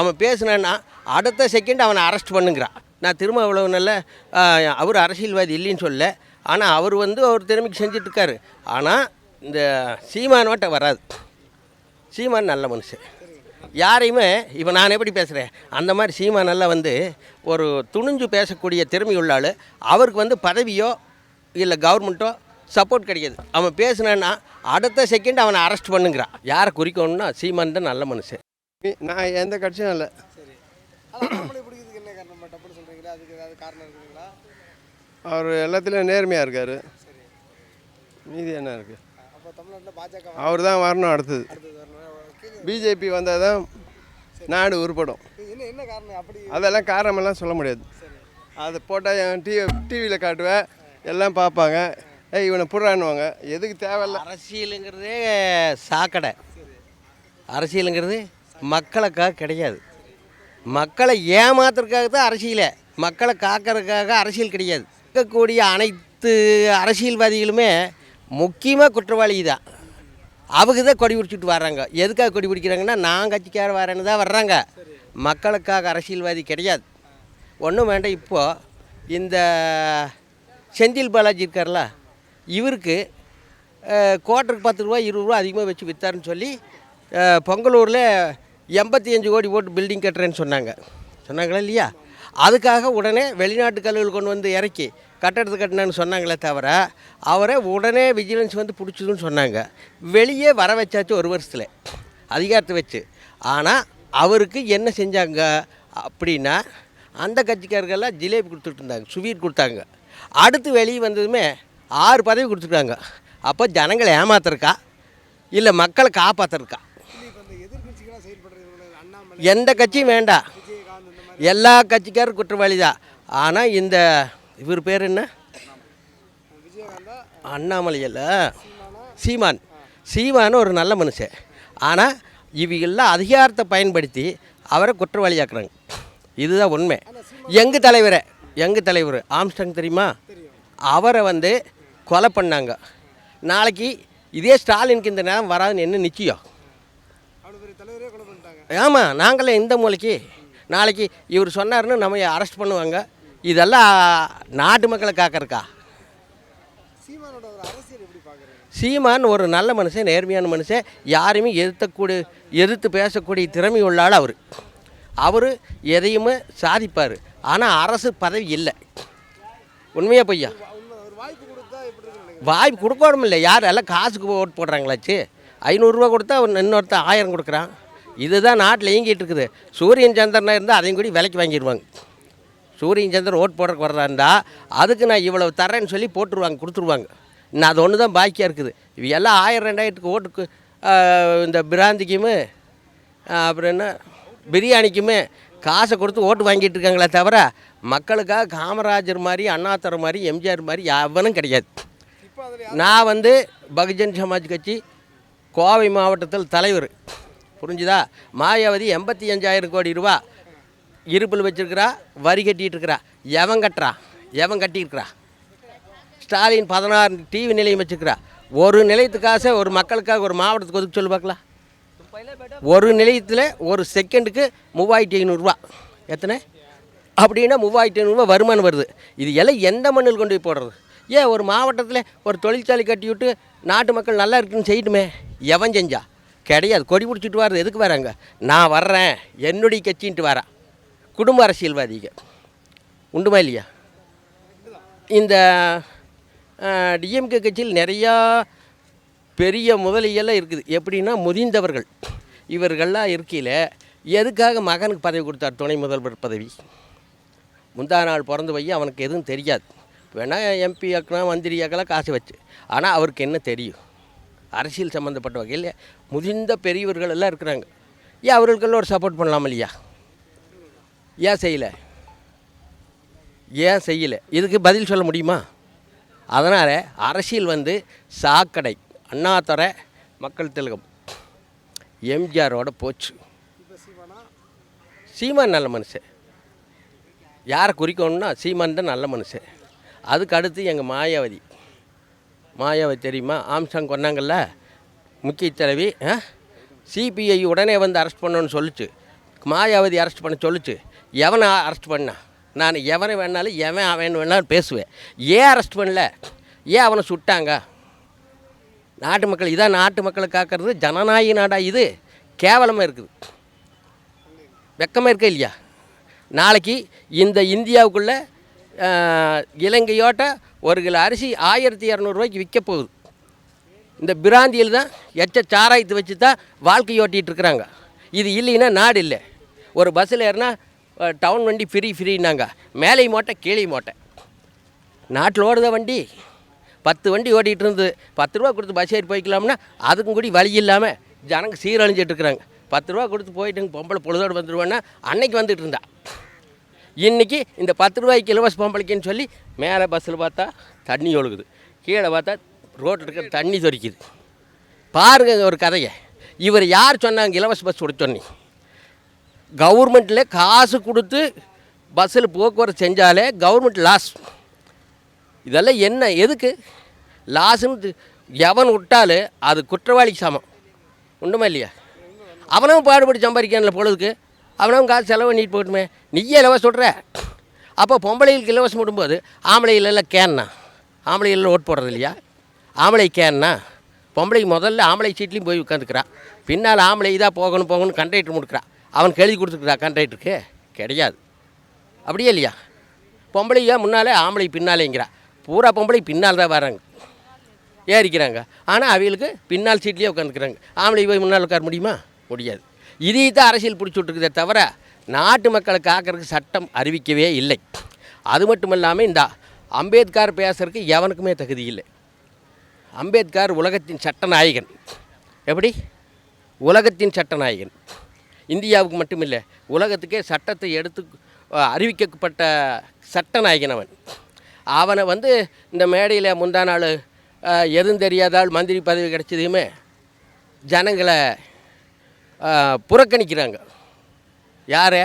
அவன் பேசினான்னா அடுத்த செகண்ட் அவனை அரெஸ்ட் பண்ணுங்கிறான். நான் திரும்ப அவ்வளோ நல்ல அவர் அரசியல்வாதி இல்லைன்னு சொல்ல ஆனால் அவர் வந்து அவர் திறமைக்கு செஞ்சிட்ருக்காரு. ஆனால் இந்த சீமானோட்ட வராது. சீமான் நல்ல மனுஷன். யாரையுமே இப்போ நான் எப்படி பேசுகிறேன் அந்த மாதிரி சீமானெல்லாம் வந்து ஒரு துணிஞ்சு பேசக்கூடிய திறமை உள்ள ஆள். அவருக்கு வந்து பதவியோ இல்லை கவர்மெண்ட்டோ சப்போர்ட் கிடைக்காது அவன் பேசுனான்னா அடுத்த செகண்ட் அவனை அரெஸ்ட் பண்ணுங்கிறான். யாரை குறிக்கணும்னா சீமான் தான் நல்ல மனுஷன். நான் எந்த கட்சியும் இல்லை. அவர் எல்லாத்துலேயும் நேர்மையாக இருக்கார். மீதி என்ன இருக்குது அப்போ தமிழ்நாட்டில் பாஜக அவர் தான் வரணும் அடுத்தது. பிஜேபி வந்தால் தான் நாடு உருப்படும். என்ன என்ன காரணம்? அப்படி அதெல்லாம் காரணமெல்லாம் சொல்ல முடியாது. அதை போட்டால் என் டிவி டிவியில் காட்டுவேன். எல்லாம் பார்ப்பாங்க. ஏய் இவனை புடுறான்னுவாங்க. எதுக்கு தேவையில்ல. அரசியலுங்கிறதே சாக்கடை. அரசியலுங்கிறது மக்களுக்காக கிடையாது. மக்களை ஏமாத்துறதுக்காக தான் அரசியலே. மக்களை காக்கிறதுக்காக அரசியல் கிடையாது. இருக்கக்கூடிய அனைத்து அரசியல்வாதிகளுமே முக்கியமாக குற்றவாளி தான். அவங்க தான் கொடி பிடிச்சிட்டு வர்றாங்க. எதுக்காக கொடி பிடிக்கிறாங்கன்னா நான் கட்சிக்கார வரேன்னு தான் வர்றாங்க. மக்களுக்காக அரசியல்வாதி கிடையாது. ஒன்றும் வேண்டாம். இப்போது இந்த செந்தில் பாலாஜி இருக்கார்ல இவருக்கு கோட்டருக்கு பத்து ரூபா இருபது ரூபா அதிகமாக வச்சு விற்றாருன்னு சொல்லி பொங்கலூரில் எண்பத்தி அஞ்சு கோடி போட்டு பில்டிங் கட்டுறேன்னு சொன்னாங்க. சொன்னாங்களா இல்லையா? அதுக்காக உடனே வெளிநாட்டு கல்லுகள் கொண்டு வந்து இறக்கி கட்டடத்து கட்டினேன்னு சொன்னாங்களே தவிர அவரை உடனே விஜிலன்ஸ் வந்து பிடிச்சதுன்னு சொன்னாங்க. வெளியே வர வச்சாச்சு ஒரு வருஷத்தில் அதிகாரத்தை வச்சு. ஆனால் அவருக்கு என்ன செஞ்சாங்க அப்படின்னா அந்த கட்சிக்காரர்கள்லாம் ஜிலேபி கொடுத்துட்டு இருந்தாங்க சுவீட் கொடுத்தாங்க. அடுத்து வெளியே வந்ததுமே ஆறு பதவி கொடுத்துருக்காங்க. அப்போ ஜனங்களை ஏமாத்துறக்கா? இல்லை மக்களை காப்பாத்துறக்கா இப்போ இந்த எதிர்கட்சிகளாக செயல்படுறது அண்ணாமலை எந்த கட்சியும் வேண்டாம். எல்லா கட்சிக்காரும் குற்றவாளி தான் ஆனால் இந்த இவர் பேர் என்ன? அண்ணாமலையில் சீமான். சீமான் ஒரு நல்ல மனுஷன். ஆனால் இவங்கெல்லாம் அதிகாரத்தை பயன்படுத்தி அவரை குற்றவாளியாக்குறாங்க. இதுதான் உண்மை. எங்கள் தலைவரை எங்கள் தலைவர்? ஆம்ஸ்டங் தெரியுமா? அவரை வந்து கொலை பண்ணாங்க. நாளைக்கு இதே ஸ்டாலினுக்கு இந்த நேரம் வராதுன்னு என்ன நிச்சயம் அவ்வளோ பெரிய தலைவரே கொலை பண்ணிட்டாங்க ஆமாம் நாங்களே இந்த மூலைக்கு நாளைக்கு இவர் சொன்னாருன்னு நம்ம அரெஸ்ட் பண்ணுவாங்க. இதெல்லாம் நாட்டு மக்களை காக்கறக்கா? ஒரு சீமான் ஒரு நல்ல மனுஷன் நேர்மையான மனுஷன். யாரையுமே எதிர்த்தக்கூடிய எதிர்த்து பேசக்கூடிய திறமை உள்ளால் அவர். அவர் எதையுமே சாதிப்பார். ஆனால் அரசு பதவி இல்லை. உண்மையா பொய்யா? வாய்ப்பு கொடுக்கணும் இல்லை யார் எல்லாம் காசுக்கு ஓட்டு போடுறாங்களாச்சு. ஐநூறுரூவா கொடுத்தா அவன் இன்னொருத்தன் ஆயிரம் கொடுக்குறான். இதுதான் நாட்டில் இயங்கிட்டு இருக்குது. சூரியன் சந்திரனாக இருந்தால் அதையும் கூட விலைக்கு வாங்கிடுவாங்க. சூரியன் சந்திரன் ஓட்டு போடுறக்கு வர்றாருந்தா அதுக்கு நான் இவ்வளவு தரேன்னு சொல்லி போட்டுருவாங்க கொடுத்துருவாங்க. இன்னும் அது ஒன்று தான் பாக்கியாக இருக்குது. இவ எல்லாம் ஆயிரம் ரெண்டாயிரத்துக்கு ஓட்டுக்கு இந்த பிராந்திக்குமே அப்புறம் என்ன பிரியாணிக்குமே காசை கொடுத்து ஓட்டு வாங்கிட்டு இருக்காங்களே தவிர மக்களுக்காக காமராஜர் மாதிரி அண்ணாத்தர் மாதிரி எம்ஜிஆர் மாதிரி எவனும் கிடையாது. நான் வந்து பகுஜன் சமாஜ் கட்சி கோவை மாவட்டத்தில் தலைவர். புரிஞ்சுதா? மாயாவதி எண்பத்தி அஞ்சாயிரம் கோடி ரூபா இருப்பில் வச்சிருக்கிறா வரி கட்டிட்டு இருக்கிறா எவன் கட்டுறா? எவன் கட்டியிருக்கிறா? ஸ்டாலின் பதினாறு டிவி நிலையம் வச்சுருக்கிறா. ஒரு நிலையத்துக்காக ஒரு மக்களுக்காக ஒரு மாவட்டத்துக்கு ஒதுக்கு சொல்லி பார்க்கலாம். ஒரு நிலையத்தில் ஒரு செகண்டுக்கு மூவாயிரத்தி ஐநூறுரூவா எத்தனை? அப்படின்னா மூவாயிரத்தி ஐநூறுரூவா வருமானம் வருது. இது எல்லாம் எந்த மண்ணில் கொண்டு போய் போடுறது? ஏன் ஒரு மாவட்டத்தில் ஒரு தொழிற்சாலை கட்டி விட்டு நாட்டு மக்கள் நல்லா இருக்குன்னு செய்யட்டுமே? எவன் செஞ்சா? கிடையாது. கொடி பிடிச்சிட்டு வர்றது எதுக்கு வராங்க நான் வர்றேன். என்னுடைய கட்சின்ட்டு வரேன் குடும்ப அரசியல்வாதிங்க உண்டுமா இல்லையா? இந்த டிஎம்கே கட்சியில் நிறையா பெரிய முதலியெல்லாம் இருக்குது. எப்படின்னா முதிர்ந்தவர்கள் இவர்கள்லாம் இருக்கையில் எதுக்காக மகனுக்கு பதவி கொடுத்தார்? துணை முதல்வர் பதவி. முந்தா நாள் பிறந்து போய் அவனுக்கு எதுவும் தெரியாது. வேணால் எம்பி ஆக்கலாம் மந்திரி ஆக்கலாம் காசு வச்சு. ஆனால் அவருக்கு என்ன தெரியும்? அரசியல் சம்மந்தப்பட்ட வகையில் முதிர்ந்த பெரியவர்கள் எல்லாம் இருக்கிறாங்க. ஏன் அவர்களுக்கெல்லாம் ஒரு சப்போர்ட் பண்ணலாம் இல்லையா? ஏன் செய்யலை? ஏன் செய்யலை? இதுக்கு பதில் சொல்ல முடியுமா? அதனால் அரசியல் வந்து சாக்கடை அண்ணாதுரை மக்கள் திலகம். எம்ஜிஆரோட போச்சு. சீமான் நல்ல மனுஷன். யாரை குறிக்கணும்னா சீமான் தான் நல்ல மனுஷன். அதுக்கு அடுத்து எங்கள் மாயாவதி. மாயாவதி தெரியுமா? ஆம்சாங் கொன்னாங்கல்ல? முக்கிய தலைவி சிபிஐ உடனே வந்து அரெஸ்ட் பண்ணணும்னு சொல்லிச்சு. மாயாவதி அரெஸ்ட் பண்ண சொல்லுச்சு. எவனை அரெஸ்ட் பண்ணா? நான் எவனை வேணாலும் எவன் அவன் வேணாலும் பேசுவேன். ஏன் அரெஸ்ட் பண்ணல? ஏன் அவனை சுட்டாங்க? நாட்டு மக்கள் இதான் நாட்டு மக்களை காக்கிறது. ஜனநாயக நாடா இது. கேவலமாக இருக்குது. வெக்கமாக இருக்க இல்லையா? நாளைக்கு இந்த இந்தியாவுக்குள்ளே இலங்கையோட்ட ஒரு கிலோ அரிசி ஆயிரத்தி இரநூறுவாய்க்கு விற்க போகுது. இந்த பிராந்தியில் தான் எச்ச சாராயத்தை வச்சு தான் வாழ்க்கை ஓட்டிகிட்டு இருக்கிறாங்க. இது இல்லைன்னா நாடு இல்லை. ஒரு பஸ்ஸில் ஏறினா டவுன் வண்டி ஃப்ரீ ஃப்ரீனாங்க மேலே மோட்டை கீழே மோட்டை. நாட்டில் ஓடுத வண்டி பத்து வண்டி ஓட்டிகிட்டு இருந்து பத்து ரூபா கொடுத்து பஸ் ஏறி போய்க்கலாம்னா அதுக்கும் கூட வழி இல்லாமல் ஜனங்க சீரழிஞ்சிட்ருக்குறாங்க பத்து ரூபா கொடுத்து போயிட்டு பொம்பளை பொழுதோடு வந்துடுவேன்னா அன்னைக்கு வந்துட்டு இருந்தா. இன்றைக்கி இந்த பத்து ரூபாய்க்கு இலவச பொம்பளைக்குன்னு சொல்லி மேலே பஸ்ஸில் பார்த்தா தண்ணி ஒழுகுது. கீழே பார்த்தா ரோட்டில் இருக்கிற தண்ணி தொறிக்குது பாருங்க ஒரு கதையை. இவர் யார் சொன்னாங்க இலவச பஸ் கொடுத்தோன்னே? கவர்மெண்ட்டில் காசு கொடுத்து பஸ்ஸில் போக்குவரத்து செஞ்சாலே கவர்மெண்ட் லாஸ் இதெல்லாம் என்ன எதுக்கு? லாஸ்ன்னு எவன் விட்டாலும் அது குற்றவாளிக்கு சமம். உண்டுமா இல்லையா? அவனும் பாடுபட்டு சம்பாதிக்கான்ல பொழுதுக்கு. அவனவன் காசு செலவு பண்ணிட்டு போட்டுமே நீயே இலவசம் சொல்கிற அப்போ பொம்பளைகளுக்கு இலவசம் விடும்போது ஆம்பளைகள் எல்லாம் கேன்னா? ஆம்பளைகளில் ஓட்டு போடுறது இல்லையா? ஆம்பளை கேன்னா? பொம்பளைக்கு முதல்ல ஆம்பளை சீட்லேயும் போய் உட்காந்துக்கிறா. பின்னால் ஆம்பளை இதாக போகணும் போகணும் கண்ட்ராக்டர் முடுக்கிறா. அவனுக்கு எழுதி கொடுத்துருக்குறா கண்ட்ராக்டருக்கு கிடையாது. அப்படியே இல்லையா? பொம்பளையா முன்னாலே ஆம்பளை பின்னாலேங்கிறா. பூரா பொம்பளை பின்னால் தான் வராங்க. ஏறிக்கிறாங்க ஆனால் அவங்களுக்கு பின்னால் சீட்லேயே உட்காந்துக்கிறாங்க. ஆம்பளை போய் முன்னால் உட்கார முடியுமா? முடியாது. இதை தான் அரசியல் பிடிச்சி விட்ருக்குதே தவிர நாட்டு மக்களை காக்கிறதுக்கு சட்டம் அறிவிக்கவே இல்லை. அது மட்டும் இல்லாமல் இந்த அம்பேத்கர் பேசுறதுக்கு எவனுக்குமே தகுதி இல்லை. அம்பேத்கர் உலகத்தின் சட்டநாயகன். எப்படி? உலகத்தின் சட்டநாயகன். இந்தியாவுக்கு மட்டும் இல்லை உலகத்துக்கே சட்டத்தை எடுத்து அறிவிக்கப்பட்ட சட்டநாயகன் அவன். அவனை வந்து இந்த மேடையில் முந்தா நாள் எதுவும் தெரியாதால் மந்திரி பதவி கிடைச்சதையுமே ஜனங்களை புறக்கணிக்கிறாங்க. யாரை?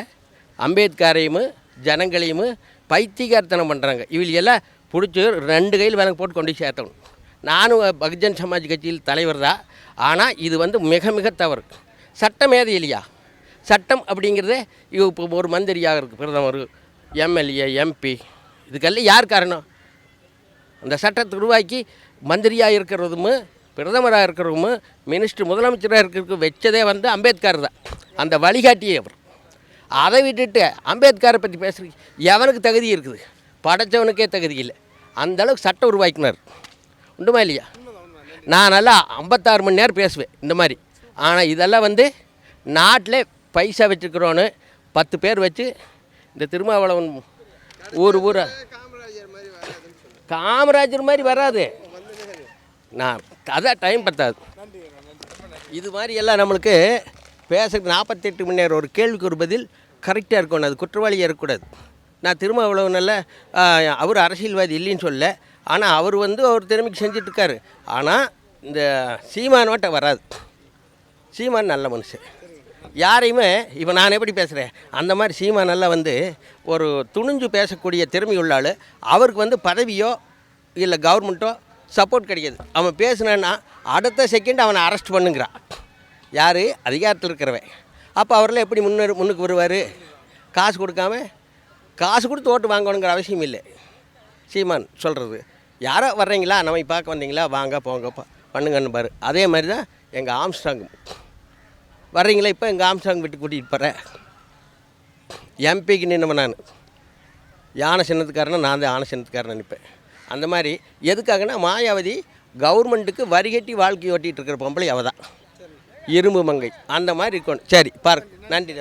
அம்பேத்கரையும் ஜனங்களையும் பைத்தியகார்த்தனம் பண்ணுறாங்க இவளையெல்லாம் பிடிச்சி ரெண்டு கையில் விலங்கு போட்டு கொண்டு போய் சேர்த்தணும். நானும் பகுஜன் சமாஜ் கட்சியில் தலைவர் தான். ஆனால் இது வந்து மிக மிக தவறு. சட்டம் ஏது இல்லையா? சட்டம் அப்படிங்கிறதே இவ இப்போ ஒரு மந்திரியாக இருக்குது பிரதமர் எம்எல்ஏ எம்பி. இதுக்கெல்லாம் யார் காரணம்? அந்த சட்டத்தை உருவாக்கி மந்திரியாக இருக்கிறதும் பிரதமராக இருக்கிறவங்க மினிஸ்டர் முதலமைச்சராக இருக்கிறதுக்கு வச்சதே வந்து அம்பேத்கர் தான். அந்த வழிகாட்டியே அவர். அதை விட்டுட்டு அம்பேத்கரை பற்றி பேசுறது எவனுக்கு தகுதி இருக்குது? படைச்சவனுக்கே தகுதி இல்லை. அந்த அளவுக்கு சட்டம் உருவாக்கினார். உண்டுமா இல்லையா? நான் நல்லா ஐம்பத்தாறு மணி நேரம் பேசுவேன் இந்த மாதிரி. ஆனால் இதெல்லாம் வந்து நாட்டில் பைசா வச்சுருக்கிறோன்னு பத்து பேர் வச்சு இந்த திருமாவளவன் ஊர் ஊரா காமராஜர் மாதிரி வராது. நான் அதான் டைம் பத்தாது. இது மாதிரி எல்லாம் நம்மளுக்கு பேசுறது நாற்பத்தெட்டு மணி நேரம் ஒரு கேள்விக்கு ஒரு பதில் கரெக்டாக இருக்கணும். அது குற்றவாளியாக இருக்கக்கூடாது. நான் திரும்ப அவ்வளோ நல்ல அவர் அரசியல்வாதி இல்லைன்னு சொல்ல ஆனால் அவர் வந்து அவர் திறமைக்கு செஞ்சிட்ருக்காரு. ஆனால் இந்த சீமானோட்ட வராது. சீமான் நல்ல மனுஷன். யாரையுமே இப்போ நான் எப்படி பேசுகிறேன் அந்த மாதிரி சீமானெல்லாம் வந்து ஒரு துணிஞ்சு பேசக்கூடிய திறமை உள்ளாள் அவருக்கு வந்து பதவியோ இல்லை கவர்மெண்ட்டோ சப்போர்ட் கிடைக்கிது அவன் பேசுனான்னா அடுத்த செகண்ட் அவனை அரெஸ்ட் பண்ணுங்கிறான். யார்? அதிகாரத்தில் இருக்கிறவன். அப்போ அவரெல்லாம் எப்படி முன்னே முன்னுக்கு வருவார்? காசு கொடுக்காம காசு கொடுத்து ஓட்டு வாங்கணுங்கிற அவசியம் இல்லை. சீமான் சொல்கிறது யாரோ வர்றீங்களா? நம்ம பார்க்க வந்தீங்களா? வாங்க போங்க பண்ணுங்கன்னு பாரு. அதே மாதிரி தான் எங்கள் ஆம்ஸ்டாங் வர்றீங்களா? இப்போ எங்கள் ஆம்ஸ்டாங் வீட்டுக்கு கூட்டிகிட்டு போகிறேன் எம்பிக்கு நின்னவன் நான். யானை சின்னத்துக்காரனா? நான் தான் யானை சின்னத்துக்காரன் நினைப்பேன் அந்த மாதிரி. எதுக்காகனா மாயாவதி கவர்மெண்ட்டுக்கு வரிகட்டி வாழ்க்கை ஓட்டிகிட்டு இருக்கிற பொம்பளை அவ தான் இரும்பு மங்கை. அந்த மாதிரி இருக்கணும். சரி பாருங்க. நன்றி தம்பி.